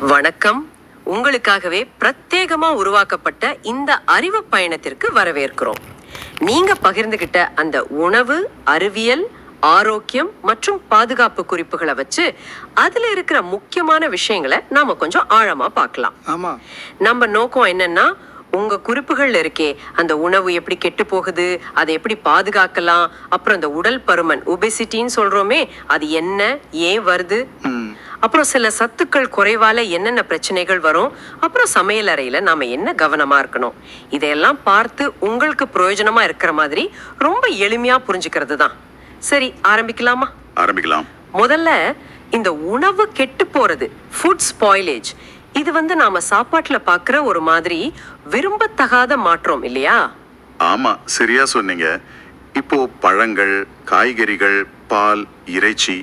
வணக்கம். உங்களுக்காகவே பிரத்யேகமா உருவாக்கப்பட்ட இந்த அறிவு பயணத்திற்கு வரவேற்கிறோம். நீங்க பகிர்ந்துகிட்ட அந்த உணவு அறிவியல் ஆரோக்கியம் மற்றும் பாதுகாப்பு குறிப்புகளை வச்சு அதுல இருக்கிற முக்கியமான விஷயங்களை நாம கொஞ்சம் ஆழமா பார்க்கலாம். ஆமா. நம்ம நோக்கம் என்னன்னா உங்க குறிப்புகள்ல இருக்கே அந்த உணவு எப்படி கெட்டு போகுது அதை எப்படி பாதுகாக்கலாம் அப்புறம் இந்த உடல் பருமன் ஒபெசிட்டின்னு சொல்றோமே அது என்ன ஏன் வருது? அப்புறம் சில சத்துக்கள் குறைவால என்னென்ன பிரச்சனைகள் வரும்? அப்புறம் சமையல் அறையில நாம என்ன கவனமா இருக்கணும்? இதையெல்லாம் பார்த்து உங்களுக்கு பிரயோஜனமா இருக்கிற மாதிரி ரொம்ப எளிமையா புரிஞ்சுக்கிறது தான் சரி ஆரம்பிக்கலாமா? ஆரம்பிக்கலாம். முதல்ல இந்த உணவு கெட்டு போறது ஃபுட் ஸ்பாயிலேஜ் இது வந்து நாம சாப்பாட்டுல பார்க்குற ஒரு மாதிரி விரும்பத்தகாத மாற்றம் இல்லையா? ஆமா சரியா சொன்னீங்க. இப்போ பழங்கள் காய்கறிகள் பால் இறைச்சி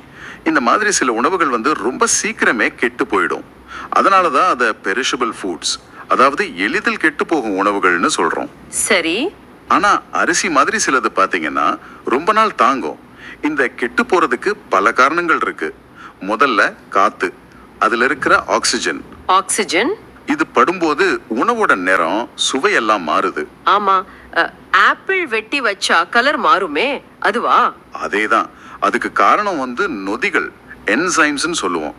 இந்த மாதிரி சில உணவுகள் வந்து ரொம்ப சீக்கிரமே கெட்டு போயிடும். அதனால தான் அதை பெரிஷபிள் ஃபுட்ஸ் அதாவது எளிதில் கெட்டு போகும் உணவுகள்னு சொல்றோம். சரி. ஆனா அரிசி மாதிரி சிலது பாத்தீங்கன்னா ரொம்ப நாள் தாங்கும். இந்த கெட்டு போறதுக்கு பல காரணங்கள் இருக்கு. முதல்ல காத்து அதுல இருக்கிற ஆக்சிஜன் ஆக்சிஜன் இது படும்போது உணவோட நிறம் சுவையெல்லாம் மாறுது. ஆமா. ஆப்பிள் வெட்டி வச்சா கலர் மாறுமே அதுவா? அதேதான். அதுக்கு காரணம் வந்து நொதிகள் என்சைம்ஸ்னு சொல்லுவோம்.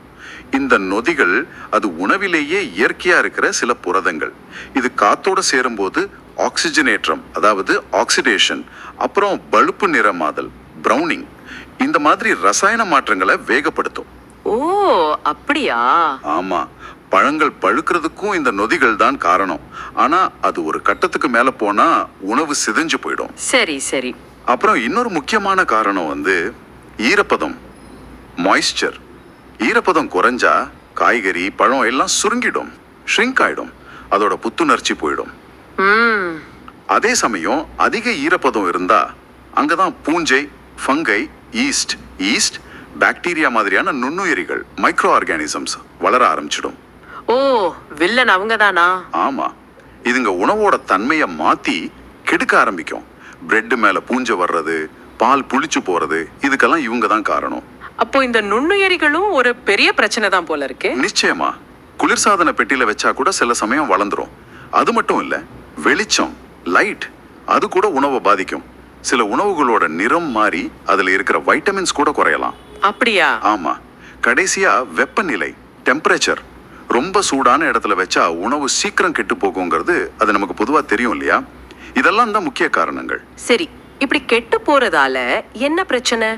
இந்த நொதிகள் அது உணவிலேயே இயற்கையா இருக்கிற சில புரதங்கள். இது காத்தோட சேரும்போது ஆக்சிஜனேற்றம் அதாவது ஆக்சிடேஷன் அப்புறம் பழுப்பு நிறமாதல் பிரவுனிங் இந்த மாதிரி ரசாயன மாற்றங்களை வேகப்படுத்தும். ஓ அப்படியா? ஆமா. பழங்கள் பழுக்கிறதுக்கும் இந்த நொதிகள் தான் காரணம். ஆனா அது ஒரு கட்டத்துக்கு மேல போனா உணவு சிதைஞ்சு போயிடும். சரி சரி. அப்புறம் இன்னொரு முக்கியமான காரணம் வந்து ஈரப்பதம் மாய்ஸ்சர் ஈரப்பதம் குறைஞ்சா காய்கறி பழம் எல்லாம் சுருங்கிடும் ஷ்ரிங்க் ஆயிடும். அதோட புத்துணர்ச்சி போயிடும். அதே சமயம் அதிக ஈரப்பதம் இருந்தா அங்கதான் பூஞ்சை ஃபங்கை ஈஸ்ட் ஈஸ்ட் பாக்டீரியா மாதிரியான நுண்ணுயிரிகள் மைக்ரோ ஆர்கானிசம்ஸ் வளர ஆரம்பிச்சிடும். ஓ வில்லன் அவங்க தானா ஆமா. இதுங்க உணவோட தன்மையை மாத்தி கெடுக்க ஆரம்பிக்கும். பிரெட் மேல பூஞ்சை வர்றது பால் புளிச்சு போறது இதுக்கெல்லாம் இவங்க தான் காரணம். அப்போ இந்த நுண்ணுயிரிகளும் ஒரு பெரிய பிரச்சனை தான் போல இருக்கு. நிச்சயமா. குளிர்சாதன பெட்டியில வச்சா கூட சில சமயம் வளர்ந்துரும். அது மட்டும் இல்ல வெளிச்சம் லைட் அது கூட உணவை பாதிக்கும். சில உணவுகளோட நிறம் மாறி அதுல இருக்கிற வைட்டமின்ஸ் கூட குறையலாம். அப்படியா? ஆமா. கடைசியா வெப்பநிலை டெம்பரேச்சர் ரொம்ப சூடான இடத்துல வச்சா உணவு சீக்கிரம் கெட்டு போகுங்கிறது அது நமக்கு பொதுவா தெரியும் இல்லையா? இதெல்லாம் தான் முக்கிய காரணங்கள். சரி. இப்படி கெட்டு போறதால என்ன பிரச்சனை?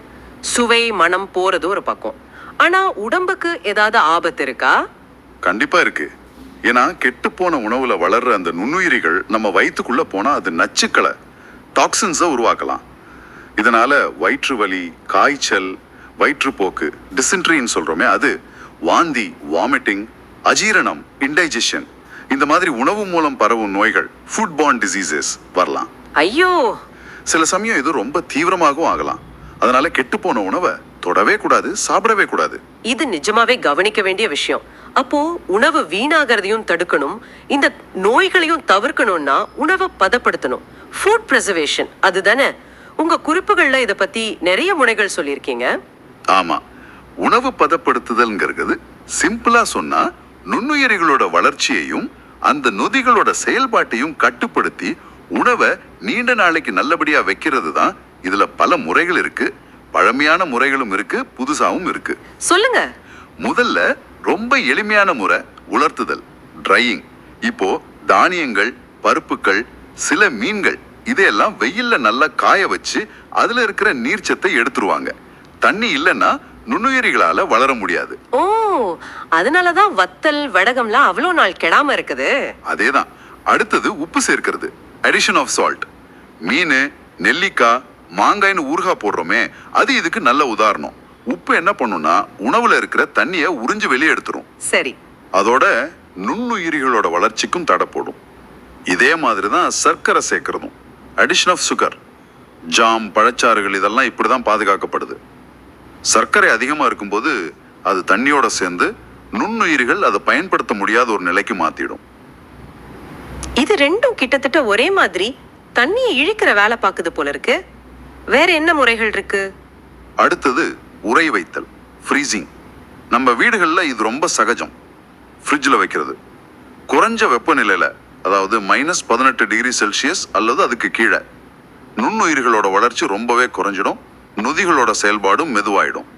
சுவை மனம் போறது ஒரு பக்கம். ஆனா உடம்புக்கு ஏதாவது ஆபத்து இருக்கா? கண்டிப்பா இருக்கு. ஏன்னா கெட்டு போன உணவுல வளர்ற அந்த நுண்ணுயிரிகள் நம்ம வயிற்றுக்குள்ள போனா அது நச்சுக்களை டாக்ஸின்ஸை உருவாக்கலாம். இதனால வயிற்று வலி காய்ச்சல் வயிற்றுப்போக்கு டிசென்ட்ரின்னு சொல்றோமே அது வாந்தி வாமிட்டிங் அஜீரணம் இன்டைஜஷன் இந்த மாதிரி உணவு மூலம் பரவும் நோய்கள் ஃபுட் பார்ன் டிசீசஸ் வரலாம். ஐயோ! சில சமயம் இது ரொம்ப தீவிரமாகவும் ஆகலாம். அதனால கெட்டுப்போன உணவை தொடவே கூடாது சாப்பிடவே கூடாது. இது நிஜமாவே கவனிக்க வேண்டிய விஷயம். அப்போ உணவு வீணாகிறதையும் தடுக்கணும் இந்த நோய்களையும் தவிர்க்கணும்னா உணவை பதப்படுத்தணும். ஃபுட் preservation அதுதானே? உங்க குறிப்புகள்ல இத பத்தி நிறைய முனைகள் சொல்லியிருக்கீங்க. ஆமா. உணவு பதப்படுத்துதல்ங்கிறது சிம்பிளா சொன்னா நுண்ணுயிரிகளோட வளர்ச்சியையும் அந்த நொதிகளோட செயல்பாட்டையும் கட்டுப்படுத்தி உணவை நீண்ட நாளைக்கு நல்லபடியா வைக்கிறது தான் இதுல பல முறைகள் இருக்கு. பழமையான முறைகளும் இருக்கு புதுசாவும் இருக்கு. சொல்லுங்க. முதல்ல ரொம்ப எளிமையான முறை உலர்த்துதல் ட்ரையிங் இப்போ தானியங்கள் பருப்புகள் சில மீன்கள் இதையெல்லாம் வெயில்ல நல்லா காய வச்சு அதுல இருக்கிற நீர்ச்சத்தை எடுத்துருவாங்க. தண்ணி இல்லைன்னா நுண்ணுயிரிகளால வளர முடியாது. ஓ அதனாலதான் வத்தல் வடகம்லாம் அவ்வளோ நாள் கெடாம இருக்குது. அதேதான். அடுத்தது உப்பு சேர்க்கிறது. அடிஷன் ஆஃப் சால்ட் மீன் நெல்லிக்காய் மாங்காய்னு ஊறுகாய் போடுறோமே அது இதுக்கு நல்ல உதாரணம். உப்பு என்ன பண்ணும்னா உணவுல இருக்கிற தண்ணியை உறிஞ்சு வெளியே எடுத்துரும். சரி. அதோட நுண்ணுயிரிகளோட வளர்ச்சிக்கும் தடை போடும். இதே மாதிரி தான் சர்க்கரை சேர்க்கறதும். அடிஷன் ஆஃப் சுகர் ஜாம் பழச்சாறுகள் இதெல்லாம் இப்படி தான் பாதுகாக்கப்படுது. சர்க்கரை அதிகமாக இருக்கும்போது அது தண்ணியோட சேர்ந்து நுண்ணுயிரிகள் அதை பயன்படுத்த முடியாத ஒரு நிலைக்கு மாத்திடும். இது ரெண்டும் கிட்டத்தட்ட ஒரே மாதிரி தண்ணியை இழுக்கிற வேலை பார்க்குது போல இருக்கு. வேற என்ன முறைகள் இருக்கு? அடுத்தது உறை வைத்தல் ஃப்ரீசிங் நம்ம வீடுகளில் இது ரொம்ப சகஜம். ஃப்ரிட்ஜில் வைக்கிறது. குறைஞ்ச வெப்பநிலையில அதாவது மைனஸ் பதினெட்டு டிகிரி செல்சியஸ் அல்லது அதுக்கு கீழே. நுண்ணுயிர்களோட வளர்ச்சி ரொம்பவே குறைஞ்சிடும். நொதிகளோட செயல்பாடும் மெதுவாயிடும்.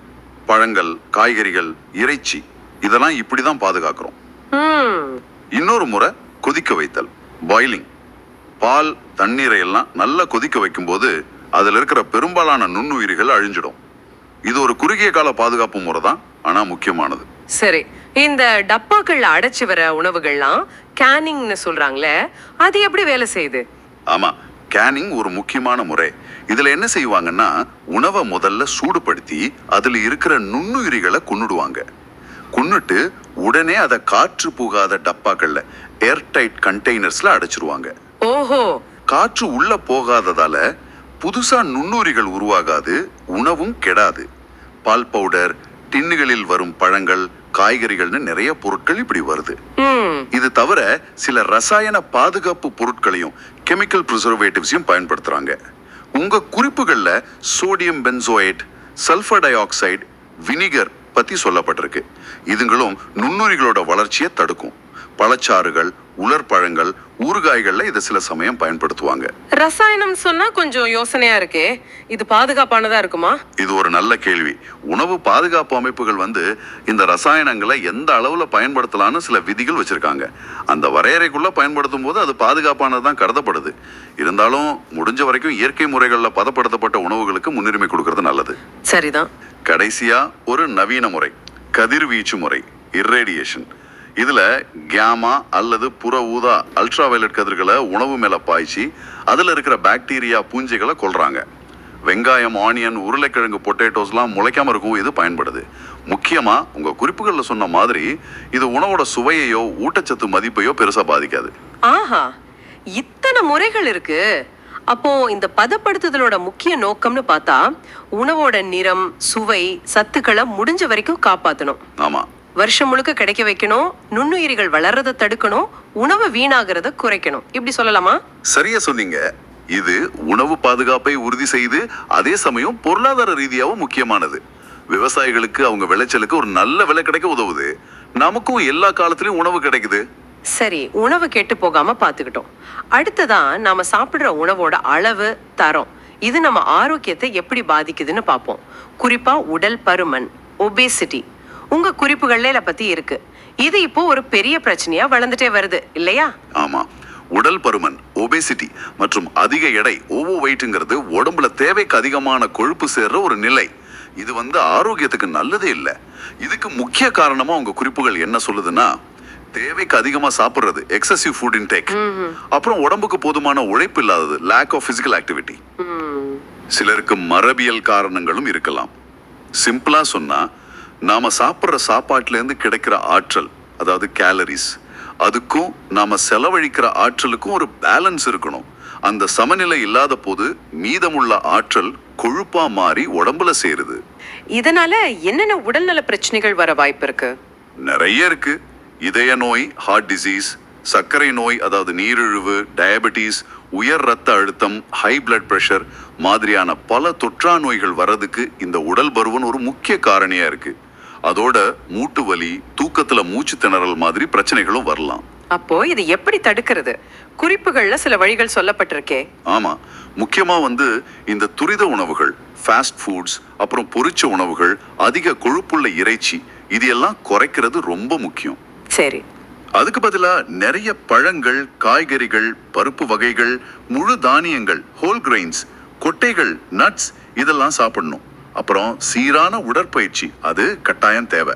பழங்கள் காய்கறிகள் இறைச்சி இதெல்லாம் இப்படி தான் பாதுகாக்கிறோம் இன்னொரு முறை கொதிக்க வைத்தல். பாயிலிங் பால் தண்ணீரை எல்லாம் நல்லா கொதிக்க வைக்கும்போது அதில் இருக்கிற பெரும்பாலான நுண்ணுயிரிகள் அழிஞ்சிடும். இது ஒரு குறுகிய கால பாதுகாப்பு முறை தான் ஆனால் முக்கியமானது. சரி இந்த டப்பாக்கள்ல அடைச்சு வர உணவுகள்லாம் கேனிங்னு சொல்றாங்களே அது எப்படி வேலை செய்யுது? ஆமா கேனிங் ஒரு முக்கியமான முறை. இதுல என்ன செய்வாங்கன்னா உணவை முதல்ல சூடுபடுத்தி அதுல இருக்கிற நுண்ணுயிரிகளை கொன்னுடுவாங்க. கொன்னுட்டு உடனே அதை காற்று புகாத டப்பாக்கள்ல ஏர்டைட் கண்டெய்னர்ஸ்ல அடைச்சிருவாங்க. ஓஹோ. காற்று உள்ள போகாததால புதுசா நுண்ணுயிரிகள் உருவாகாது உணவும் கெடாது. பால் பவுடர் டின்னுகளில் வரும் பழங்கள் காய்கறிகள்னு நிறைய பொருட்கள் இப்படி வருது. இது தவிர சில ரசாயன பாதுகாப்பு பொருட்களையும் கெமிக்கல் ப்ரிசர்வேட்டிவ்ஸையும் பயன்படுத்துறாங்க. உங்க குறிப்புகள்ல sodium benzoate sulphur dioxide vinegar பத்தி சொல்லப்பட்டிருக்கு. இதுங்களும் நுண்ணுயிரிகளோட வளர்ச்சியை தடுக்கும். பழச்சாறுகள் உலர் பழங்கள் ஊறுகாய்கள்ல இதை சில சமயம் பயன்படுத்துவாங்க. ரசாயனம் சொன்னா கொஞ்சம் யோசனையா இருக்கே. இது பாதுகாப்பானதா இருக்குமா? இது ஒரு நல்ல கேள்வி. உணவு பாதுகாப்பு அமைப்புகள் வந்து இந்த ரசாயனங்களை எந்த அளவுல பயன்படுத்தலாம்னு சில விதிகள் வச்சிருக்காங்க. அந்த வரையறைக்குள்ள பயன்படுத்தும் போது அது பாதுகாப்பானது தான் கருதப்படுது. இருந்தாலும் முடிஞ்ச வரைக்கும் இயற்கை முறைகளில் பதப்படுத்தப்பட்ட உணவுகளுக்கு முன்னுரிமை கொடுக்கறது நல்லது. சரிதான். கடைசியா ஒரு நவீன முறை கதிர்வீச்சு முறை இர்ரேடியேஷன் இதில் கேமா அல்லது புற ஊதா அல்ட்ரா வயலட் கதிர்களை உணவு மேலே பாய்ச்சி அதில் இருக்கிற பாக்டீரியா பூஞ்சைகளை கொள்கிறாங்க வெங்காயம் ஆனியன் உருளைக்கிழங்கு பொட்டேட்டோஸ்லாம் முளைக்காம இருக்கும் இது பயன்படுது. முக்கியமாக உங்கள் குறிப்புகளில் சொன்ன மாதிரி இது உணவோட சுவையையோ ஊட்டச்சத்து மதிப்பையோ பெருசாக பாதிக்காது. ஆஹா இத்தனை முறைகள் இருக்குது அப்போ இந்த பதப்படுத்துதலோட முக்கிய நோக்கம்னு பார்த்தா உணவோட நிறம் சுவை சத்துக்களை முடிஞ்ச வரைக்கும் காப்பாத்தணும். ஆமா. வருஷம் முழுக்க கிடைக்க வைக்கணும் நுண்ணுயிரிகள் வளர்றதை தடுக்கணும் உணவு வீணாகிறத குறைக்கணும். இப்படி சொல்லலாமா? சரியா சொன்னீங்க. இது உணவு பாதுகாப்பை உறுதி செய்து அதே சமயம் பொருளாதார ரீதியாகவும் முக்கியமானது. விவசாயிகளுக்கு அவங்க விளைச்சலுக்கு ஒரு நல்ல விலை கிடைக்க உதவுது. நமக்கும் எல்லா காலத்திலயும் உணவு கிடைக்குது. சரி உணவு கெட்டு போகாமல் பார்த்துக்கிட்டோம் அடுத்ததான் நாம் சாப்பிட்ற உணவோட அளவு தரம். இது நம்ம ஆரோக்கியத்தை எப்படி பாதிக்குதுன்னு பார்ப்போம் குறிப்பாக உடல் பருமன் ஒபேசிட்டி உங்க குறிப்புகள்ல இதை பத்தி இருக்கு. இது இப்போ ஒரு பெரிய பிரச்சனையா வளர்ந்துட்டே வருது இல்லையா? ஆமா. உடல் பருமன் ஒபேசிட்டி மற்றும் அதிக எடை ஓவோ வெயிட்ங்கிறது உடம்புல தேவைக்கு அதிகமான கொழுப்பு சேர்ற ஒரு நிலை. இது வந்து ஆரோக்கியத்துக்கு நல்லதே இல்லை. இதுக்கு முக்கிய காரணமா உங்க குறிப்புகள் என்ன சொல்லுதுன்னா தேவைக்கு அதிகமா சாப்பிடுறது எக்ஸசிவ் ஃபுட் இன்டேக் அப்புறம் உடம்புக்கு போதுமான உழைப்பு இல்லாதது லேக் ஆஃப் பிசிக்கல் ஆக்டிவிட்டி சிலருக்கு மரபியல் காரணங்களும் இருக்கலாம். சிம்பிளா சொன்னா நாம சாப்பிட்ற சாப்பாட்டுல இருந்து கிடைக்கிற ஆற்றல் அதாவது கேலரிஸ் அதுக்கும் நாம செலவழிக்கிற ஆற்றலுக்கும் ஒரு பேலன்ஸ் இருக்கணும். அந்த சமநிலை இல்லாத போது மீதமுள்ள ஆற்றல் கொழுப்பா மாறி உடம்புல சேருது. இதனால என்னென்ன உடல்நல பிரச்சனைகள் வர வாய்ப்பு இருக்கு? நிறைய இருக்கு. இதய நோய் ஹார்ட் டிசீஸ் சர்க்கரை நோய் அதாவது நீரிழிவு டயபெட்டிஸ் உயர் ரத்த அழுத்தம் ஹை பிளட் பிரஷர் மாதிரியான பல தொற்றா நோய்கள் வர்றதுக்கு இந்த உடல் பருவன் ஒரு முக்கிய காரணியா இருக்கு. அதோட மூட்டு வலி தூக்கத்துல மூச்சு திணறல் மாதிரி பிரச்சனைகளும் வரலாம். அப்போ இது எப்படி தடுக்கிறது? குறிப்புகள்ல சில வழிகள் சொல்லப்பட்டிருக்கே. ஆமா. முக்கியமா வந்து இந்த துரித உணவுகள் ஃபாஸ்ட் ஃபுட்ஸ் அப்புறம் பொரிச்ச உணவுகள் அதிக கொழுப்புள்ள இறைச்சி இது எல்லாம் குறைக்கிறது ரொம்ப முக்கியம். சரி. அதுக்கு பதிலா நிறைய பழங்கள் காய்கறிகள் பருப்பு வகைகள் முழு தானியங்கள் ஹோல் கிரெயின்ஸ் கொட்டைகள் நட்ஸ் இதெல்லாம் சாப்பிடணும். அப்புறம் சீரான உடற்பயிற்சி அது கட்டாயம் தேவை.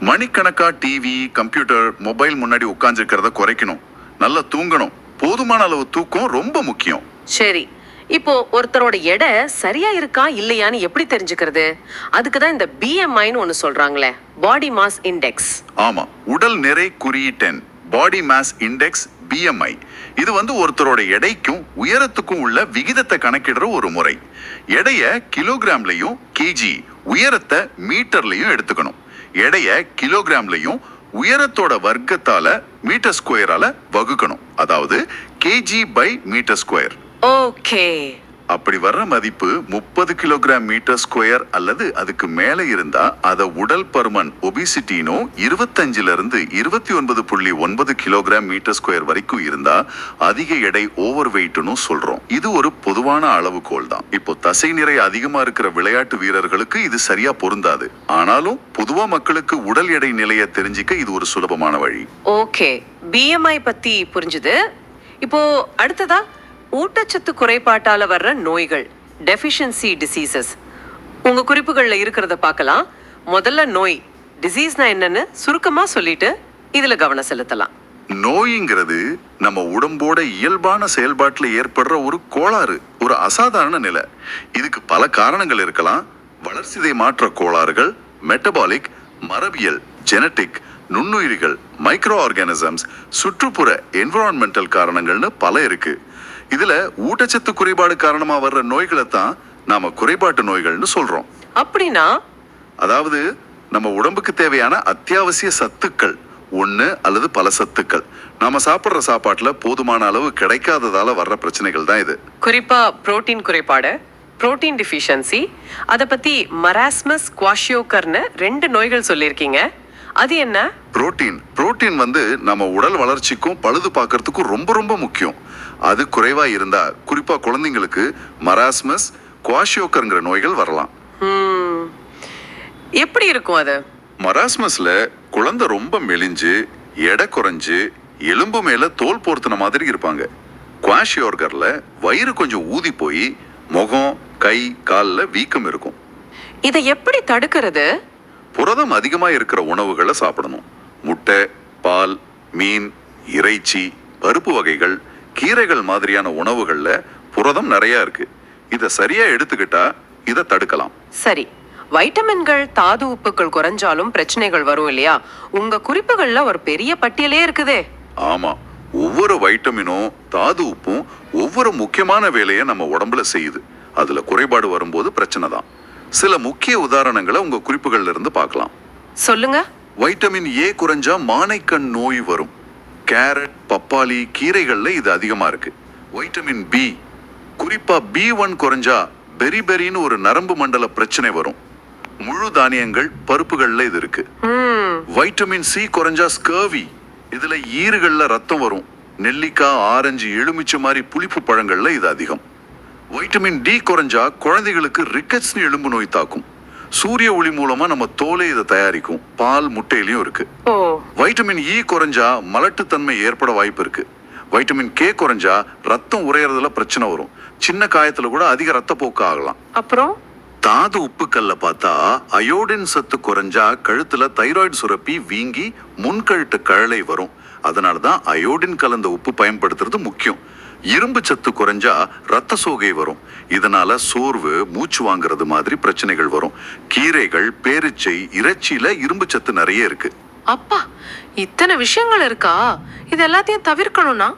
மணிக்கணக்கா டிவி கம்ப்யூட்டர் மொபைல் முன்னாடி உட்கார்ந்துருக்கிறத குறைக்கணும். நல்லா தூங்கணும். போதுமான அளவு தூக்கம் ரொம்ப முக்கியம். சரி. இப்போ ஒருத்தரோட எடை சரியா இருக்கா இல்லையான்னு எப்படி தெரிஞ்சுக்கிறது? அதுக்கு தான் இந்த பிஎம்ஐன்னு ஒன்று சொல்றாங்களே பாடி மாஸ் இண்டெக்ஸ் ஆமா உடல் நிறை குறியீட்டெண் பாடி மாஸ் இண்டெக்ஸ் பிஎம்ஐ இது வந்து ஒருத்தரோட எடைக்கும் உயரத்துக்கும் உள்ள விகிதத்தை கணக்கிடுற ஒரு முறை. எடைய கிலோகிராம்லையும் கேஜி உயரத்தை மீட்டர்லையும் எடுத்துக்கணும். எடைய கிலோகிராம்லையும் உயரத்தோட வர்க்கத்தால மீட்டர் ஸ்கொயரால வகுக்கணும். அதாவது KG by metre square. Okay. அப்படி வர்ற மதிப்பு முப்பது கிலோகிராம் மீட்டர் ஸ்கொயர் அல்லது அதுக்கு மேல இருந்தா அத உடல் பருமன் ஒபிசிட்டினோ இருபத்தஞ்சுல இருந்து இருபத்தி ஒன்பது புள்ளி ஒன்பது கிலோகிராம் மீட்டர் ஸ்கொயர் வரைக்கும் இருந்தா அதிக எடை ஓவர் வெயிட்னு சொல்றோம். இது ஒரு பொதுவான அளவுகோல் தான். இப்போ தசை நிறை அதிகமா இருக்கிற விளையாட்டு வீரர்களுக்கு இது சரியா பொருந்தாது. ஆனாலும் பொதுவா மக்களுக்கு உடல் எடை நிலையை தெரிஞ்சுக்க இது ஒரு சுலபமான வழி. ஓகே. பிஎம்ஐ பத்தி புரிஞ்சுது. இப்போ அடுத்ததா? ஊட்டச்சத்து குறைபாட்டால வர்ற நோய்கள் டெஃபிஷியன்சி டிசீசஸ் உங்க குறிப்புகளில் இருக்கிறத பார்க்கலாம். முதல்ல நோய் டிசீஸ்னா என்னன்னு சுருக்கமா சொல்லிட்டு இதுல கவனம் செலுத்தலாம். நோய்ங்கிறது நம்ம உடம்போட இயல்பான செயல்பாட்டில் ஏற்படுற ஒரு கோளாறு ஒரு அசாதாரண நிலை. இதுக்கு பல காரணங்கள் இருக்கலாம். வளர்சிதை மாற்ற கோளாறுகள் மெட்டபாலிக் மரபியல் ஜெனட்டிக் நுண்ணுயிரிகள் மைக்ரோ ஆர்கானிசம்ஸ் சுற்றுப்புற என்விரான்மெண்டல் காரணங்கள்னு பல இருக்குது இதுல ஊட்டச்சத்து குறைபாடு காரணமா வர்ற நோய்களை தான் நாம குறைபாட்டு நோய்கள்னு சொல்றோம். அப்படின்னா? அதாவது நம்ம உடம்புக்கு தேவையான அத்தியாவசிய சத்துக்கள் ஒன்று அல்லது பல சத்துக்கள். நாம சாப்பிட்ற சாப்பாட்டுல போதுமான அளவு கிடைக்காததால வர்ற பிரச்சனைகள் தான் இது. குறிப்பா புரோட்டீன் குறைபாடு புரோட்டீன் டிஃபிஷியன்சி அதை பத்தி மராஸ்மஸ் குவாஷியோக்கர்னு ரெண்டு நோய்கள் சொல்லியிருக்கீங்க. அது என்ன? புரோட்டீன். புரோட்டீன் வந்து நம்ம உடல் வளர்ச்சிக்கும் பழுது பார்க்கறதுக்கும் ரொம்ப ரொம்ப முக்கியம். அது குறைவா இருந்தா குறிப்பா குழந்தைங்களுக்கு மராஸ்மஸ் குவாஷியோக்கர்ங்கிற நோய்கள் வரலாம். எப்படி இருக்கும் அது? மராஸ்மஸ்ல குழந்தை ரொம்ப மெலிஞ்சு எடை குறைஞ்சு எலும்பு மேல தோல் போர்த்தின மாதிரி இருப்பாங்க. குவாஷியோர்கர்ல வயிறு கொஞ்சம் ஊதி போய் முகம் கை கால்ல வீக்கம் இருக்கும். இதை எப்படி தடுக்கிறது? புரதம் அதிகமா இருக்கிற உணவுகளை சாப்பிடணும். முட்டை பால் மீன் இறைச்சி பருப்பு வகைகள் கீரைகள் மாதிரியான உணவுகள்ல புரதம் நிறைய இருக்கு. இதை சரியா எடுத்துக்கிட்டா இதை தடுக்கலாம். சரி. வைட்டமின்கள் தாது உப்புக்கள் குறைஞ்சாலும் பிரச்சனைகள் வரும் இல்லையா? உங்க குறிப்புகள்ல ஒரு பெரிய பட்டியலே இருக்குதே. ஆமா. ஒவ்வொரு வைட்டமினும் தாது உப்பும் ஒவ்வொரு முக்கியமான வேலையை நம்ம உடம்புல செய்யுது. அதுல குறைபாடு வரும்போது பிரச்சனை தான். சில முக்கிய உதாரணங்களை உங்க குறிப்புகள்ல இருந்து பார்க்கலாம். சொல்லுங்க. வைட்டமின் ஏ குறைஞ்சா மானைக்கண் நோய் வரும். கேரட் பப்பாளி கீரைகள்ல இது அதிகமா இருக்கு. வைட்டமின் பி குறிப்பா பி ஒன் குறைஞ்சா பெரி பெரின்னு ஒரு நரம்பு மண்டல பிரச்சனை வரும். முழு தானியங்கள் பருப்புகள்ல இது இருக்கு. ம். வைட்டமின் சி குறைஞ்சா ஸ்கர்வி இதுல ஈறுகள்ல ரத்தம் வரும். நெல்லிக்காய் ஆரஞ்சு எலுமிச்சை மாதிரி புளிப்பு பழங்கள்ல இது அதிகம். வைட்டமின் டி குறைஞ்சா குழந்தைகளுக்கு ரிக்கட்ஸ்னு எலும்பு நோய் தாக்கும். சூரிய ஒளி மூலமா நம்ம தோலை இதை தயாரிக்கும். பால் முட்டையிலயும் இருக்கு. வைட்டமின் இ குறைஞ்சா மலட்டுத்தன்மை ஏற்பட வாய்ப்பு இருக்கு. வைட்டமின் கே குறைஞ்சா ரத்தம் உறையறதுல பிரச்சனை வரும். சின்ன காயத்துல கூட அதிக ரத்தப்போக்கு ஆகலாம். அப்புறம்? தாது உப்புக்கல்ல பார்த்தா அயோடின் சத்து குறைஞ்சா கழுத்துல தைராய்டு சுரப்பி வீங்கி முன்கழுத்து கழலை வரும். அதனால தான் அயோடின் கலந்த உப்பு பயன்படுத்துறது முக்கியம். இரும்பு சத்து குறைஞ்சா ரத்த சோகை வரும். இதனால சோர்வு மூச்சு வாங்குறது மாதிரி பிரச்சனைகள் வரும். கீரைகள் பேரிச்சை இறைச்சியில இரும்பு சத்து நிறைய இருக்கு. அப்பா இத்தனை விஷயங்கள் இருக்கா? இது எல்லாத்தையும் தவிர்க்கணும்னா?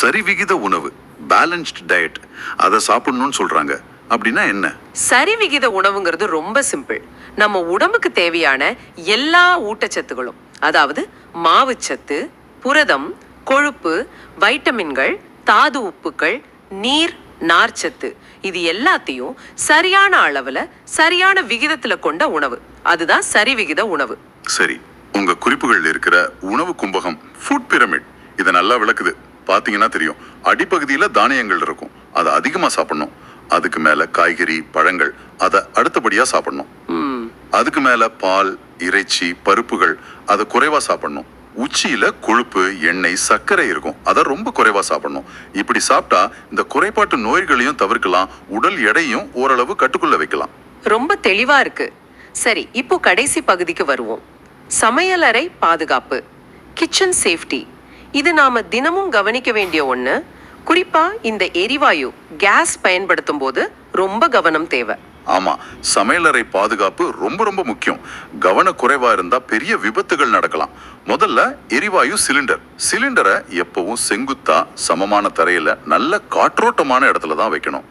சரிவிகித உணவு பேலன்ஸ்ட் டயட் அதை சாப்பிடணும்னு சொல்றாங்க. அப்படின்னா என்ன? சரிவிகித உணவுங்கிறது ரொம்ப சிம்பிள் நம்ம உடம்புக்கு தேவையான எல்லா ஊட்டச்சத்துகளும் அதாவது மாவுச்சத்து புரதம் கொழுப்பு வைட்டமின்கள் தாது உப்புக்கள் நீர் நார்ச்சத்து. இது எல்லாத்தையும் சரியான அளவுல சரியான விகிதத்துல கொண்ட உணவு. அதுதான் சரிவிகித உணவு. சரி உங்க குறிப்புகள் இருக்கிற உணவு கும்பகம் ஃபுட் பிரமிட் இதை நல்லா விளக்குது. பாத்தீங்கன்னா தெரியும். அடிப்பகுதியில தானியங்கள் இருக்கும். அதை அதிகமா சாப்பிடணும். அதுக்கு மேல காய்கறி பழங்கள் அதை அடுத்தபடியா சாப்பிடணும். அதுக்கு மேல பால் இறைச்சி பருப்புகள் அதை குறைவா சாப்பிடணும். உச்சியில கொழுப்பு எண்ணெய் சர்க்கரை இருக்கும். அதை ரொம்ப குறைவா சாப்பிடணும். இப்படி சாப்பிட்டா இந்த குறைபாட்டு நோய்களையும் தவிர்க்கலாம். உடல் எடையும் ஓரளவு கட்டுக்குள்ள வைக்கலாம். ரொம்ப தெளிவா இருக்கு. சரி இப்போ கடைசி பகுதிக்கு வருவோம். சமையலறை பாதுகாப்பு. Kitchen safety. இது நாம தினமும் கவனிக்க வேண்டிய ஒன்று குறிப்பா இந்த எரிவாயு கேஸ் பயன்படுத்தும் போது ரொம்ப கவனம் தேவை. ஆமா சமையலறை பாதுகாப்பு ரொம்ப ரொம்ப முக்கியம். கவன குறைவா இருந்தா பெரிய விபத்துகள் நடக்கலாம். முதல்ல எரிவாயு சிலிண்டர். சிலிண்டரை எப்பவும் செங்குத்தா சமமான தரையில நல்ல காற்றோட்டமான இடத்துல தான் வைக்கணும்.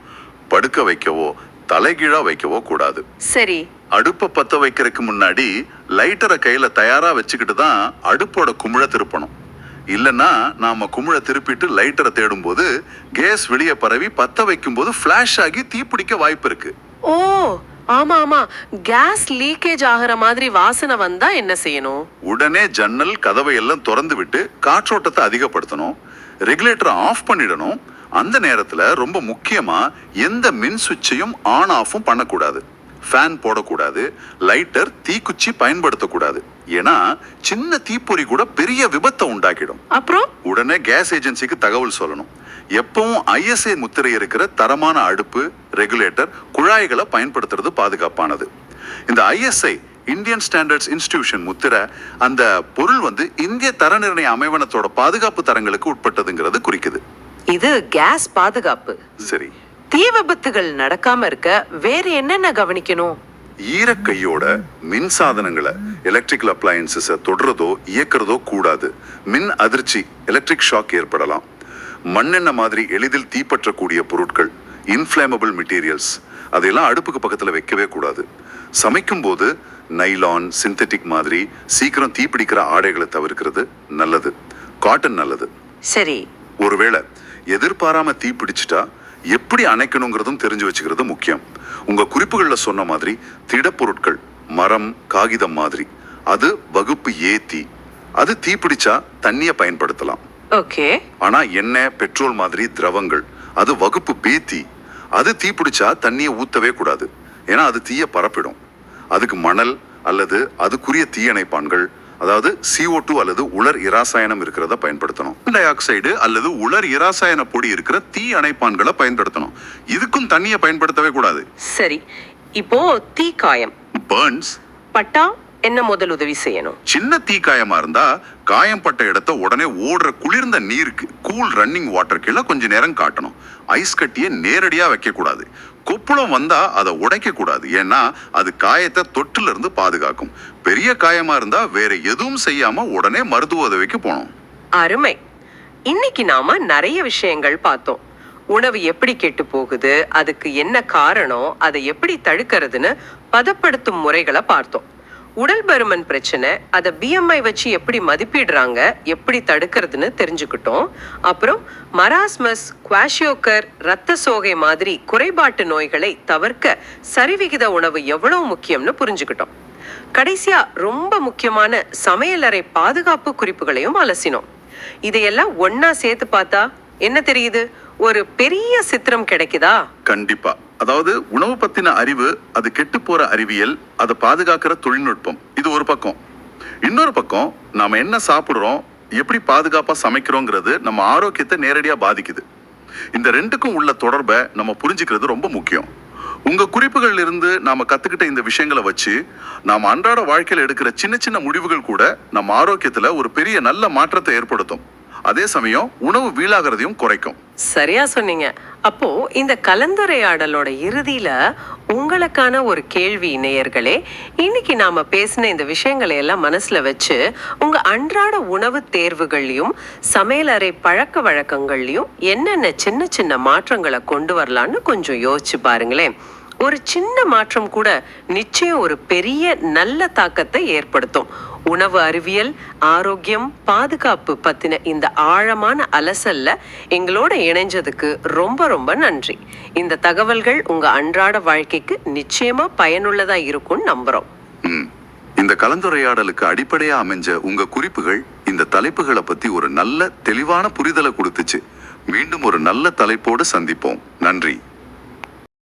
படுக்க வைக்கவோ தலைகீழா வைக்கவோ கூடாது. சரி. அடுப்பை பத்த வைக்கிறதுக்கு முன்னாடி லைட்டரை கையில தயாரா வச்சுக்கிட்டு தான் அடுப்போட குமிழ திருப்பணும். இல்லைன்னா நாம குமிழ திருப்பிட்டு லைட்டரை தேடும்போது கேஸ் வெளியே பரவி பத்த வைக்கும்போது ஃபிளாஷ் ஆகி தீப்பிடிக்க வாய்ப்பு இருக்கு. ஓ ஆமா ஆமா. கேஸ் லீக்கேஜ் ஆகுற மாதிரி வாசனை வந்தா என்ன செய்யணும்? உடனே ஜன்னல் கதவை எல்லாம் திறந்து விட்டு காற்றோட்டத்தை அதிகப்படுத்தணும். ரெகுலேட்டரை ஆஃப் பண்ணிடணும். அந்த நேரத்துல ரொம்ப முக்கியமா எந்த மின் சுவிட்சையும் ஆன் ஆஃபும் பண்ணக்கூடாது. ஃபேன் போடக்கூடாது. லைட்டர் தீக்குச்சி பயன்படுத்தக்கூடாது. ஏன்னா சின்ன தீப்பொறி கூட பெரிய விபத்தை உண்டாக்கிடும். அப்புறம்? உடனே கேஸ் ஏஜென்சிக்கு தகவல் சொல்லணும். எப்பவும் ஐஎஸ்ஐ முத்திரை இருக்கிற தரமான அடுப்பு ரெகுலேட்டர் குழாய்களை பயன்படுத்துறது பாதுகாப்பானது. இந்த ஐஎஸ்ஐ இந்தியன் ஸ்டாண்டர்ட்ஸ் இன்ஸ்டிடியூஷன் முத்திரை அந்த பொருள் வந்து இந்திய தர நிர்ணய அமைவனத்தோட பாதுகாப்பு தரங்களுக்கு உட்பட்டதுங்கிறது குறிக்குது. இது கேஸ் பாதுகாப்பு. சரி. தீ விபத்துகள் நடக்காம இருக்க வேற என்னென்ன கவனிக்கணும்? ஈரக்கையோட மின் சாதனங்களை எலக்ட்ரிக்கல் அப்ளையன்சஸை தொடுறதோ இயக்கிறதோ கூடாது. மின் அதிர்ச்சி எலக்ட்ரிக் ஷாக் ஏற்படலாம். மண்ணெண்ணெய் மாதிரி எளிதில் தீப்பற்றக்கூடிய பொருட்கள் இன்ஃப்ளேமபிள் மெட்டீரியல்ஸ் அதையெல்லாம் அடுப்புக்கு பக்கத்தில் வைக்கவே கூடாது. சமைக்கும் போது நைலான் சிந்தட்டிக் மாதிரி சீக்கிரம் தீப்பிடிக்கிற ஆடைகளை தவிர்க்கிறது நல்லது. காட்டன் நல்லது. சரி. ஒருவேளை எதிர்பாராம தீ பிடிச்சிட்டா எப்படி அணைக்கணுங்கிறதும் தெரிஞ்சு வச்சுக்கிறது முக்கியம். உங்க குறிப்புகள்ல சொன்ன மாதிரி திடப்பொருட்கள் மரம் காகிதம் மாதிரி. அது வகுப்பு ஏ தீ அது தீ பிடிச்சா தண்ணியை பயன்படுத்தலாம். ஓகே. ஆனா எண்ணெய் பெட்ரோல் மாதிரி திரவங்கள். அது வகுப்பு பி தீ. அது தீ பிடிச்சா தண்ணியை ஊத்தவே கூடாது. ஏன்னா அது தீய பரப்பிடும். அதுக்கு மணல் அல்லது அதுக்குரிய தீயணைப்பான்கள் அதாவது CO2 டூ அல்லது உலர் இராசாயனம் இருக்கிறத பயன்படுத்தணும். டை ஆக்சைடு அல்லது உலர் இராசாயன பொடி இருக்கிற தீ அணைப்பான்களை பயன்படுத்தணும். இதுக்கும் தண்ணியை பயன்படுத்தவே கூடாது. சரி. இப்போ தீக்காயம் பர்ன்ஸ் பட்டா? என்ன முதல் உதவி செய்யணும்? சின்ன தீக்காயமா இருந்தா காயம் பட்ட இடத்த உடனே ஓடுற குளிர்ந்த நீருக்கு கூல் ரன்னிங் வாட்டர் கீழே கொஞ்ச நேரம் காட்டணும். ஐஸ் கட்டியை நேரடியா வைக்க கூடாது கொப்புளம் வந்தா அதை உடைக்க கூடாது ஏன்னா அது காயத்தை தொற்றுல இருந்து பாதுகாக்கும். பெரிய காயமா இருந்தா வேற எதுவும் செய்யாம உடனே மருத்துவ உதவிக்கு போகணும். அருமை. இன்னைக்கு நாம நிறைய விஷயங்கள் பார்த்தோம். உணவு எப்படி கெட்டு போகுது அதுக்கு என்ன காரணம் அதை எப்படி தடுக்கிறதுன்னு பதப்படுத்தும் முறைகளை பார்த்தோம். உடல் பருமன் பிரச்சனை அதை பிஎம்ஐ வச்சு எப்படி மதிப்பிடுறாங்க எப்படி தடுக்கிறதுன்னு தெரிஞ்சுக்கிட்டோம். அப்புறம் மராஸ்மஸ் குவாஷியோக்கர் இரத்த சோகை மாதிரி குறைபாட்டு நோய்களை தவிர்க்க சரிவிகித உணவு எவ்வளவு முக்கியம்னு புரிஞ்சுக்கிட்டோம். கடைசியா ரொம்ப முக்கியமான சமையலறை பாதுகாப்பு குறிப்புகளையும் அலசினோம். இதையெல்லாம் ஒன்னா சேர்த்து பார்த்தா என்ன தெரியுது? ஒரு பெரிய சித்திரம் கிடைக்குதா? கண்டிப்பா. அதாவது உணவு பத்தின அறிவு அது கெட்டு போற அறிவியல் அதை பாதுகாக்கிற தொழில்நுட்பம். இது ஒரு பக்கம். இன்னொரு பக்கம் நாம என்ன சாப்பிடுறோம் எப்படி பாதுகாப்பா சமைக்கிறோங்கிறது நம்ம ஆரோக்கியத்தை நேரடியா பாதிக்குது. இந்த ரெண்டுக்கும் உள்ள தொடர்பை நம்ம புரிஞ்சுக்கிறது ரொம்ப முக்கியம். உங்க குறிப்புகள்ல இருந்து நாம கத்துக்கிட்ட இந்த விஷயங்களை வச்சு நாம அன்றாட வாழ்க்கையில எடுக்கிற சின்ன சின்ன முடிவுகள் கூட நம்ம ஆரோக்கியத்துல ஒரு பெரிய நல்ல மாற்றத்தை ஏற்படுத்தும். அதே சமயம் உணவு வீணாகிறதையும் குறைக்கும். சரியா சொன்னீங்க. அப்போ இந்த கலந்துரையாடலோட இறுதியில உங்களுக்கான ஒரு கேள்வி நேயர்களே இன்னைக்கு நாம பேசின இந்த விஷயங்களை எல்லாம் மனசுல வச்சு உங்க அன்றாட உணவு தேர்வுகள்லயும் சமையலறை பழக்க வழக்கங்கள்லயும் என்னென்ன சின்ன சின்ன மாற்றங்களை கொண்டு வரலான்னு கொஞ்சம் யோசிச்சு பாருங்களேன். ஒரு சின்ன மாற்றம் கூட நிச்சயம் ஒரு பெரிய நல்ல தாக்கத்தை ஏற்படுத்தும். உணவு அறிவியல் ஆரோக்கியம் பாதுகாப்பு பத்தின இந்த ஆழமான அலசல்ல எங்களோட இணைஞ்சதுக்கு ரொம்ப ரொம்ப நன்றி. இந்த தகவல்கள் உங்க அன்றாட வாழ்க்கைக்கு நிச்சயமா பயனுள்ளதா இருக்கும்னு நம்புறோம். ம். இந்த கலந்துரையாடலுக்கு அடிப்படையா அமைஞ்ச உங்க குறிப்புகள் இந்த தலைப்புகளை பத்தி ஒரு நல்ல தெளிவான புரிதலை கொடுத்துச்சு. மீண்டும் ஒரு நல்ல தலைப்போடு சந்திப்போம். நன்றி.